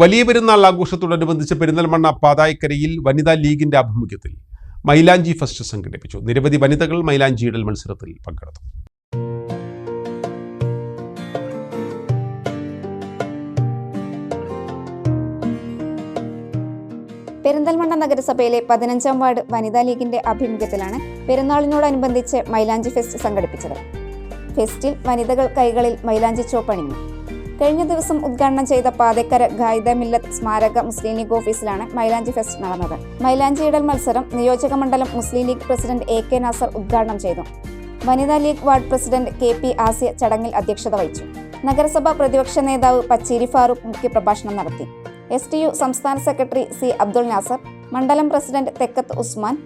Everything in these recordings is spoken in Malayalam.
വലിയ പെരുന്നാൾ ആഘോഷത്തോടനുബന്ധിച്ച് പെരിന്തൽമണ്ണ പാതായക്കരയിൽ വനിതാ ലീഗിന്റെ ആഭിമുഖ്യത്തിൽ മൈലാഞ്ചി ഫസ്റ്റ് സംഘടിപ്പിച്ചു. നിരവധി വനിതകൾ മൈലാഞ്ചിയിടൽ മത്സരത്തിൽ പങ്കെടുത്തു. പെരിന്തൽമണ്ണ നഗരസഭയിലെ പതിനഞ്ചാം വാർഡ് വനിതാ ലീഗിന്റെ ആഭിമുഖ്യത്തിലാണ് പെരുന്നാളിനോടനുബന്ധിച്ച് മൈലാഞ്ചി ഫെസ്റ്റ് സംഘടിപ്പിച്ചത്. ഫെസ്റ്റിൽ വനിതകൾ കൈകളിൽ മൈലാഞ്ചി ചോപ്പണിഞ്ഞു. കഴിഞ്ഞ ദിവസം ഉദ്ഘാടനം ചെയ്ത പാതക്കര ഖായിദ മില്ലത്ത് സ്മാരക മുസ്ലിം ലീഗ് ഓഫീസിലാണ് മൈലാഞ്ചി ഫെസ്റ്റ് നടന്നത്. മൈലാഞ്ചി ഇടൽ മത്സരം നിയോജക മണ്ഡലം Muslim League president A K Nasar ഉദ്ഘാടനം ചെയ്തു. വനിതാ League ward president K P Asiya ചടങ്ങിൽ അധ്യക്ഷത വഹിച്ചു. നഗരസഭാ പ്രതിപക്ഷ നേതാവ് പച്ചേരി ഫാറൂഖ് മുഖ്യപ്രഭാഷണം നടത്തി. എസ് ടി യു സംസ്ഥാന സെക്രട്ടറി സി അബ്ദുൾ നാസർ മണ്ഡലം പ്രസിഡന്റ് തെക്കത്ത് ഉസ്മാൻ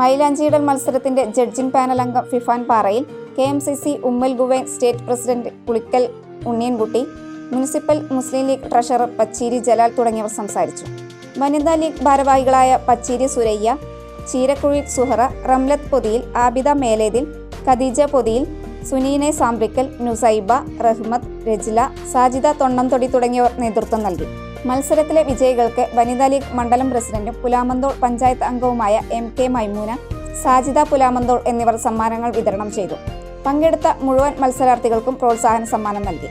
മൈലാഞ്ചിയിടൽ മത്സരത്തിന്റെ ജഡ്ജിംഗ് പാനൽ അംഗം Fifan Parayil K M C C Umm al Quwain state president Pulikkal Unniyankutty municipal Muslim League treasurer Pacheeri Jalal തുടങ്ങിയവർ സംസാരിച്ചു. വനിതാ ലീഗ് ഭാരവാഹികളായ പച്ചീരി സുരയ്യ ചീരക്കുഴി സുഹറ റംലത്ത് പൊതിയിൽ ആബിദ മേലേതിൽ ഖദീജ പൊതിയിൽ സുനീനെ സാമ്പ്രിക്കൽ നുസൈബ റഹ്മത്ത് രജില സാജിദ തൊണ്ണംതൊടി തുടങ്ങിയവർ നേതൃത്വം നൽകി. മത്സരത്തിലെ വിജയികൾക്ക് വനിതാ ലീഗ് മണ്ഡലം പ്രസിഡന്റും പുലാമന്തോൾ പഞ്ചായത്ത് അംഗവുമായ എം കെ മൈമൂന സാജിദ പുലാമന്തോൾ എന്നിവർ സമ്മാനങ്ങൾ വിതരണം ചെയ്തു. പങ്കെടുത്ത മുഴുവൻ മത്സരാർത്ഥികൾക്കും പ്രോത്സാഹന സമ്മാനം നൽകി.